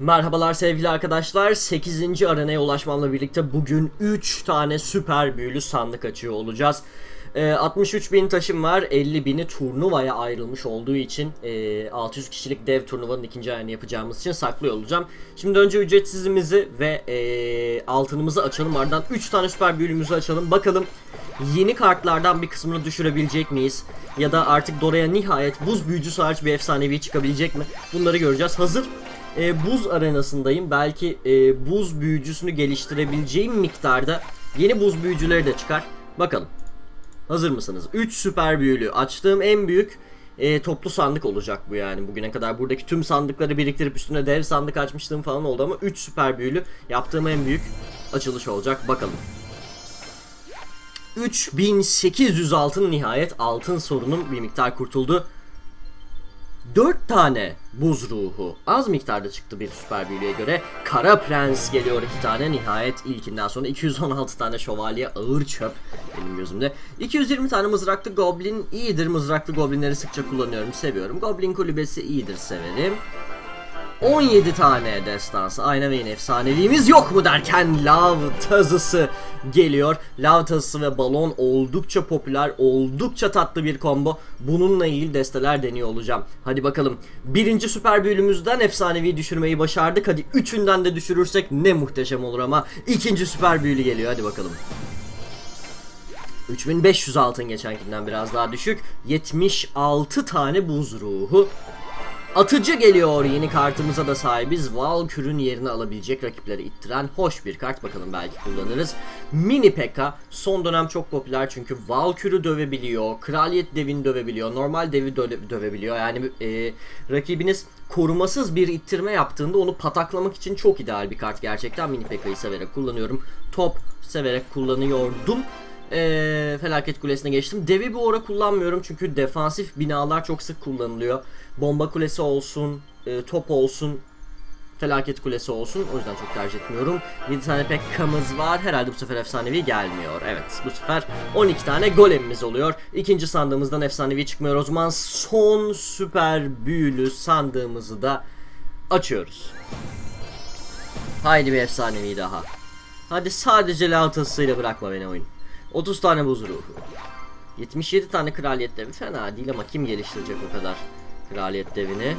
Merhabalar sevgili arkadaşlar. 8. arenaya ulaşmamla birlikte bugün 3 tane süper büyülü sandık açıyor olacağız. Ee, 63 bin taşım var. 50 bini turnuvaya ayrılmış olduğu için e, 600 kişilik dev turnuvanın ikinci ayını yapacağımız için saklıyor olacağım. Şimdi önce ücretsizimizi ve e, altınımızı açalım. Ardından 3 tane süper büyülümüzü açalım. Bakalım yeni kartlardan bir kısmını düşürebilecek miyiz? Ya da artık Dora'ya nihayet buz büyücüsü hariç bir efsanevi çıkabilecek mi? Bunları göreceğiz. Hazır e, buz arenasındayım. Belki e, buz büyücüsünü geliştirebileceğim miktarda yeni buz büyücüleri de çıkar. Bakalım. Hazır mısınız? 3 süper büyülü. Açtığım en büyük e, toplu sandık olacak bu yani. Bugüne kadar buradaki tüm sandıkları biriktirip üstüne dev sandık açmışlığım falan oldu ama 3 süper büyülü yaptığım en büyük açılış olacak. Bakalım. 3800 altın nihayet altın sorunum bir miktar kurtuldu. 4 tane buz ruhu. Az miktarda çıktı bir süper büyülüye göre. Kara Prens geliyor 2 tane. Nihayet ilkinden sonra 216 tane şövalye ağır çöp benim gözümde. 220 tane mızraklı goblin iyidir. Mızraklı goblinleri sıkça kullanıyorum, seviyorum. Goblin kulübesi iyidir, severim. 17 tane destansı ayna ve efsaneliğimiz yok mu derken lav tazısı geliyor. Lav tazısı ve balon oldukça popüler, oldukça tatlı bir combo. Bununla ilgili desteler deniyor olacağım. Hadi bakalım. Birinci süper büyülümüzden efsanevi düşürmeyi başardık. Hadi üçünden de düşürürsek ne muhteşem olur ama. ikinci süper büyülü geliyor. Hadi bakalım. 3500 altın geçenkinden biraz daha düşük. 76 tane buz ruhu. Atıcı geliyor yeni kartımıza da sahibiz. Valkür'ün yerini alabilecek rakipleri ittiren hoş bir kart bakalım belki kullanırız. Mini Pekka son dönem çok popüler çünkü Valkür'ü dövebiliyor, Kraliyet devini dövebiliyor, normal devi dö- dövebiliyor. Yani e, rakibiniz korumasız bir ittirme yaptığında onu pataklamak için çok ideal bir kart gerçekten. Mini Pekka'yı severek kullanıyorum. Top severek kullanıyordum. Ee, felaket kulesine geçtim. Devi bu ara kullanmıyorum çünkü defansif binalar çok sık kullanılıyor. Bomba kulesi olsun, e, top olsun, felaket kulesi olsun. O yüzden çok tercih etmiyorum. 7 tane Pekka'mız var. Herhalde bu sefer efsanevi gelmiyor. Evet bu sefer 12 tane golemimiz oluyor. İkinci sandığımızdan efsanevi çıkmıyor. O zaman son süper büyülü sandığımızı da açıyoruz. Haydi bir efsanevi daha. Hadi sadece lav bırakma beni oyun. 30 tane buz ruhu. 77 tane kraliyet devi fena değil ama kim geliştirecek o kadar kraliyet devini?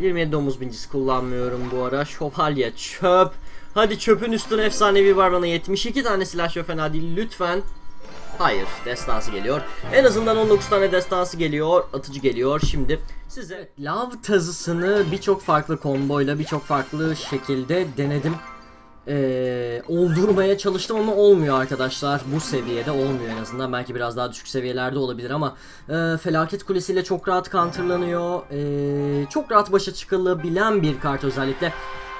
27 domuz bincisi kullanmıyorum bu ara. Şövalye çöp. Hadi çöpün üstüne efsanevi var bana 72 tane silah şöp fena değil lütfen. Hayır destansı geliyor. En azından 19 tane destansı geliyor. Atıcı geliyor. Şimdi size lav tazısını birçok farklı komboyla birçok farklı şekilde denedim ee, oldurmaya çalıştım ama olmuyor arkadaşlar. Bu seviyede olmuyor en azından. Belki biraz daha düşük seviyelerde olabilir ama e, Felaket Kulesi'yle çok rahat counterlanıyor. E, çok rahat başa çıkılabilen bir kart özellikle.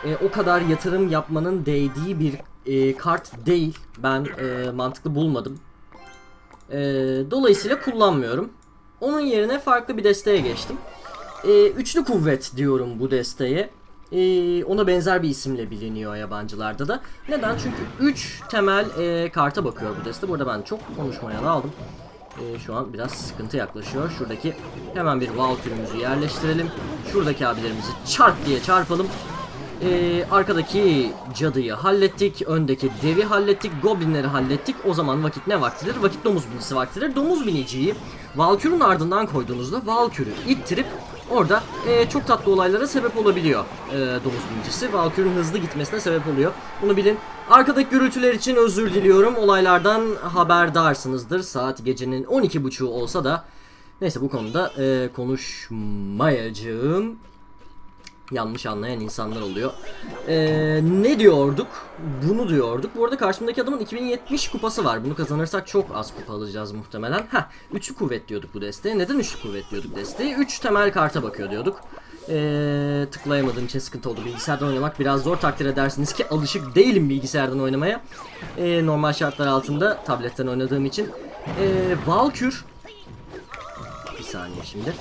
E, o kadar yatırım yapmanın değdiği bir e, kart değil. Ben e, mantıklı bulmadım. E, dolayısıyla kullanmıyorum. Onun yerine farklı bir desteğe geçtim. E, üçlü kuvvet diyorum bu desteğe. Ee, ona benzer bir isimle biliniyor yabancılarda da. Neden? Çünkü 3 temel e, karta bakıyor bu deste. Burada ben çok konuşmaya da aldım. E, şu an biraz sıkıntı yaklaşıyor. Şuradaki hemen bir Valkyrie'mizi yerleştirelim. Şuradaki abilerimizi çarp diye çarpalım. Ee, arkadaki cadıyı hallettik. Öndeki devi hallettik. Goblinleri hallettik. O zaman vakit ne vaktidir? Vakit domuz binicisi vaktidir. Domuz biniciyi Valkür'ün ardından koyduğunuzda Valkür'ü ittirip orada e, çok tatlı olaylara sebep olabiliyor e, domuz binicisi. Valkür'ün hızlı gitmesine sebep oluyor. Bunu bilin. Arkadaki gürültüler için özür diliyorum. Olaylardan haberdarsınızdır. Saat gecenin 12.30'u olsa da neyse bu konuda e, konuşmayacağım yanlış anlayan insanlar oluyor. Ee, ne diyorduk? Bunu diyorduk. Bu arada karşımdaki adamın 2070 kupası var. Bunu kazanırsak çok az kupa alacağız muhtemelen. Heh, üçlü kuvvet diyorduk bu desteğe. Neden üçlü kuvvet diyorduk desteğe? 3 temel karta bakıyor diyorduk. Ee, tıklayamadığım için sıkıntı oldu. Bilgisayardan oynamak biraz zor takdir edersiniz ki alışık değilim bilgisayardan oynamaya. Ee, normal şartlar altında tabletten oynadığım için. Ee, Valkür saniye şimdi.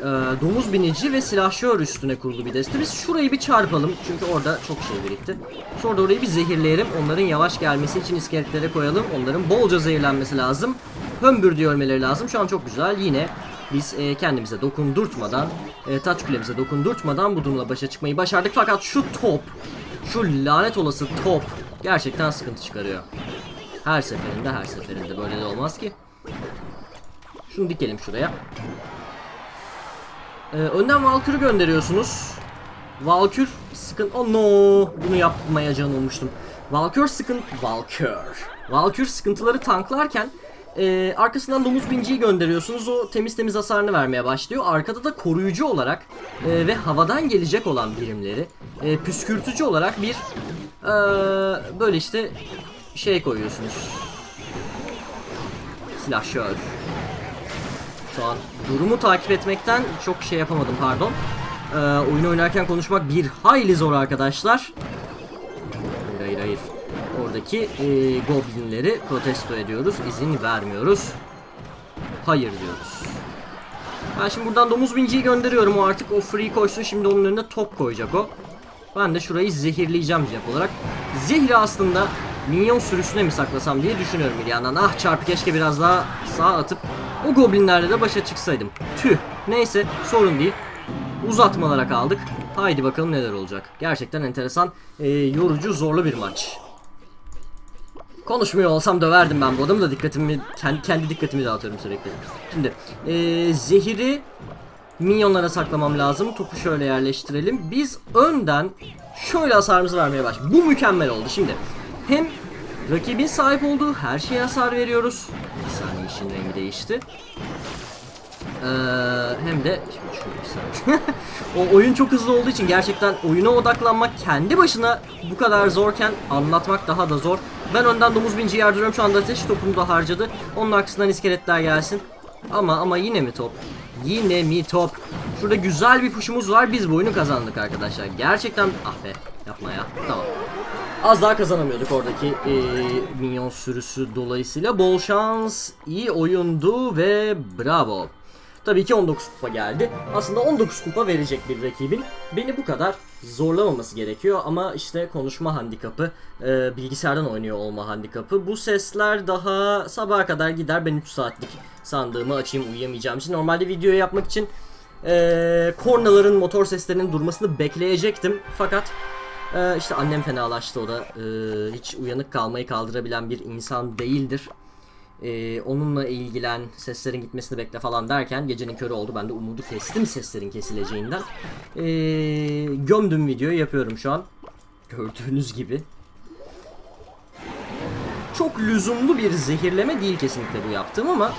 Ee, domuz binici ve silahşör üstüne kurulu bir deste. Biz şurayı bir çarpalım. Çünkü orada çok şey birikti. Sonra orayı bir zehirleyelim. Onların yavaş gelmesi için iskeletlere koyalım. Onların bolca zehirlenmesi lazım. Hömbür diye ölmeleri lazım. Şu an çok güzel. Yine biz e, kendimize dokundurtmadan, e, taç kulemize dokundurtmadan bu durumla başa çıkmayı başardık. Fakat şu top, şu lanet olası top gerçekten sıkıntı çıkarıyor. Her seferinde her seferinde böyle de olmaz ki. Şunu dikelim şuraya. Ee, önden Valkür'ü gönderiyorsunuz. Valkür sıkın... Oh no! Bunu yapmayacağını ummuştum. Valkür sıkın... Valkür. Valkür sıkıntıları tanklarken e, arkasından domuz binciyi gönderiyorsunuz. O temiz temiz hasarını vermeye başlıyor. Arkada da koruyucu olarak e, ve havadan gelecek olan birimleri e, püskürtücü olarak bir e, böyle işte şey koyuyorsunuz. Silahşör. Şu an durumu takip etmekten çok şey yapamadım pardon. Ee, oyun oynarken konuşmak bir hayli zor arkadaşlar. Hayır hayır hayır. Oradaki e, goblinleri protesto ediyoruz. izin vermiyoruz. Hayır diyoruz. Ben şimdi buradan domuz binciyi gönderiyorum. O artık o free koşsun. Şimdi onun önüne top koyacak o. Ben de şurayı zehirleyeceğim cep olarak. Zehri aslında minyon sürüsüne mi saklasam diye düşünüyorum bir yandan. Ah çarpı keşke biraz daha sağa atıp o goblinlerle de başa çıksaydım. Tüh. Neyse sorun değil. Uzatmalara kaldık. Haydi bakalım neler olacak. Gerçekten enteresan, e, yorucu, zorlu bir maç. Konuşmuyor olsam döverdim ben bu adamı da dikkatimi kendi, kendi dikkatimi dağıtıyorum sürekli. Şimdi e, zehiri minyonlara saklamam lazım. Topu şöyle yerleştirelim. Biz önden şöyle hasarımızı vermeye başladık. Bu mükemmel oldu. Şimdi hem rakibin sahip olduğu her şeye hasar veriyoruz. Bir saniye işin rengi değişti. Ee, hem de o oyun çok hızlı olduğu için gerçekten oyuna odaklanmak kendi başına bu kadar zorken anlatmak daha da zor. Ben önden domuz binci yardırıyorum şu anda ateş topunu da harcadı. Onun arkasından iskeletler gelsin. Ama ama yine mi top? Yine mi top? Şurada güzel bir puşumuz var. Biz bu oyunu kazandık arkadaşlar. Gerçekten ah be yapma ya. Tamam. Az daha kazanamıyorduk oradaki e, minyon sürüsü dolayısıyla. Bol şans, iyi oyundu ve bravo. Tabii ki 19 kupa geldi. Aslında 19 kupa verecek bir rakibin beni bu kadar zorlamaması gerekiyor ama işte konuşma handikapı, e, bilgisayardan oynuyor olma handikapı. Bu sesler daha sabaha kadar gider. Ben 3 saatlik sandığımı açayım uyuyamayacağım için. Normalde video yapmak için e, kornaların, motor seslerinin durmasını bekleyecektim. Fakat e, işte annem fenalaştı o da e, hiç uyanık kalmayı kaldırabilen bir insan değildir. Ee, onunla ilgilen, seslerin gitmesini bekle falan derken gecenin körü oldu. Ben de umudu kestim seslerin kesileceğinden. Ee, gömdüm videoyu yapıyorum şu an. Gördüğünüz gibi. Çok lüzumlu bir zehirleme değil kesinlikle bu yaptığım ama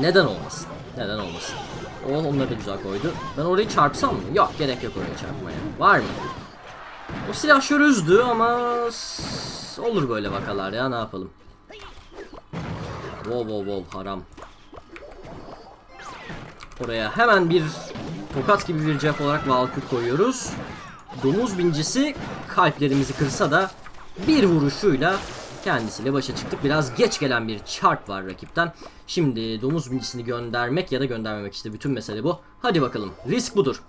neden olmasın? Neden olmasın? O onları da güzel koydu. Ben orayı çarpsam mı? Yok gerek yok oraya çarpmaya. Var mı? O silahşör üzdü ama olur böyle vakalar ya ne yapalım. Wow wow wow haram. Oraya hemen bir tokat gibi bir cevap olarak Valkür koyuyoruz. Domuz bincisi kalplerimizi kırsa da bir vuruşuyla kendisiyle başa çıktık. Biraz geç gelen bir çarp var rakipten. Şimdi domuz bincisini göndermek ya da göndermemek işte bütün mesele bu. Hadi bakalım risk budur.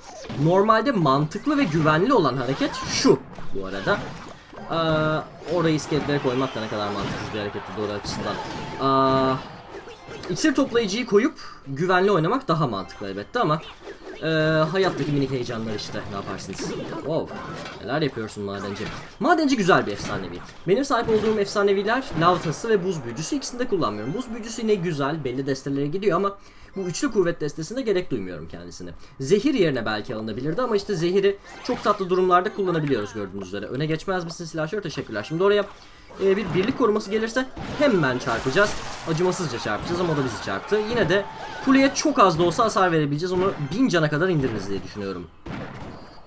Normalde mantıklı ve güvenli olan hareket şu bu arada. Ee, orayı iskeletlere koymak da ne kadar mantıksız bir hareketti doğru açısından. Aa, iksir toplayıcıyı koyup güvenli oynamak daha mantıklı elbette ama ee, hayattaki minik heyecanlar işte ne yaparsınız. Wow neler yapıyorsun madenci. Madenci güzel bir efsanevi. Benim sahip olduğum efsaneviler lavtası ve buz büyücüsü ikisini de kullanmıyorum. Buz büyücüsü yine güzel belli destelere gidiyor ama bu üçlü kuvvet destesinde gerek duymuyorum kendisine. Zehir yerine belki alınabilirdi ama işte zehiri çok tatlı durumlarda kullanabiliyoruz gördüğünüz üzere. Öne geçmez misin silahşör? Teşekkürler. Şimdi oraya e, bir birlik koruması gelirse hemen çarpacağız. Acımasızca çarpacağız ama o da bizi çarptı. Yine de kuleye çok az da olsa hasar verebileceğiz. Onu bin cana kadar indiririz diye düşünüyorum.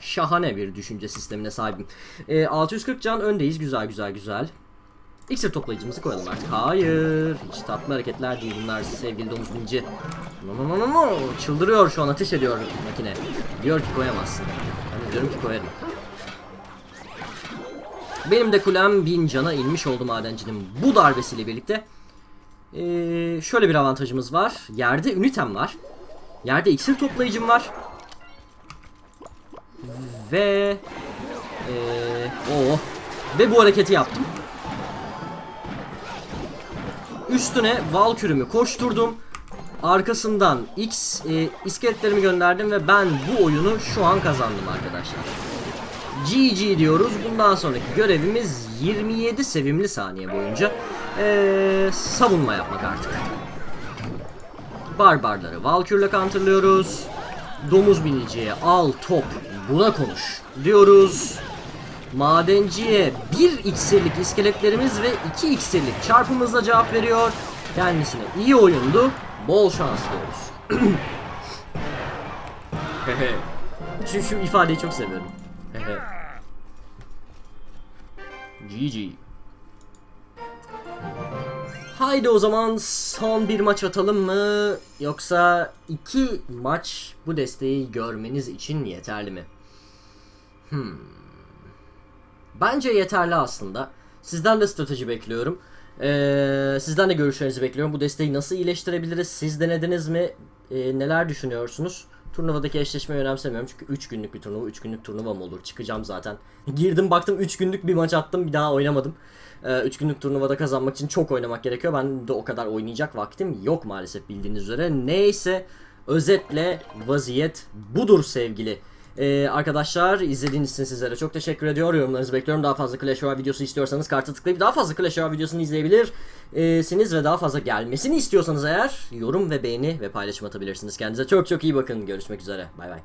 Şahane bir düşünce sistemine sahibim. E, 640 can öndeyiz. Güzel güzel güzel. İksir toplayıcımızı koyalım artık. Hayır. Hiç tatlı hareketler değil bunlar sevgili domuz binci. Çıldırıyor şu an ateş ediyor makine. Diyor ki koyamazsın. Ben diyorum ki koyarım. Benim de kulem bin cana inmiş oldu madencinin bu darbesiyle birlikte. Ee, şöyle bir avantajımız var. Yerde ünitem var. Yerde iksir toplayıcım var. Ve ee, o ve bu hareketi yaptım. Üstüne Valkürümü koşturdum. Arkasından X e, iskeletlerimi gönderdim ve ben bu oyunu şu an kazandım arkadaşlar. GG diyoruz. Bundan sonraki görevimiz 27 sevimli saniye boyunca e, savunma yapmak artık. Barbarları Valkür'le counterlıyoruz. Domuz biniciye al top buna konuş diyoruz. Madenciye 1 iksirlik iskeletlerimiz ve 2 iksirlik çarpımızla cevap veriyor. Kendisine iyi oyundu. Bol şans diyoruz. Hehe. şu, ifadeyi çok seviyorum. GG. Haydi o zaman son bir maç atalım mı? Yoksa iki maç bu desteği görmeniz için yeterli mi? Hmm. Bence yeterli aslında. Sizden de strateji bekliyorum. Ee, sizden de görüşlerinizi bekliyorum. Bu desteği nasıl iyileştirebiliriz? Siz denediniz mi? Ee, neler düşünüyorsunuz? Turnuvadaki eşleşmeyi önemsemiyorum çünkü 3 günlük bir turnuva, 3 günlük turnuva mı olur? Çıkacağım zaten. Girdim baktım 3 günlük bir maç attım bir daha oynamadım. 3 günlük turnuvada kazanmak için çok oynamak gerekiyor. Ben de o kadar oynayacak vaktim yok maalesef bildiğiniz üzere. Neyse özetle vaziyet budur sevgili ee, arkadaşlar izlediğiniz için sizlere çok teşekkür ediyorum. Yorumlarınızı bekliyorum. Daha fazla Clash Royale videosu istiyorsanız kartı tıklayıp daha fazla Clash Royale videosunu izleyebilirsiniz ve daha fazla gelmesini istiyorsanız eğer yorum ve beğeni ve paylaşım atabilirsiniz. Kendinize çok çok iyi bakın. Görüşmek üzere. Bay bay.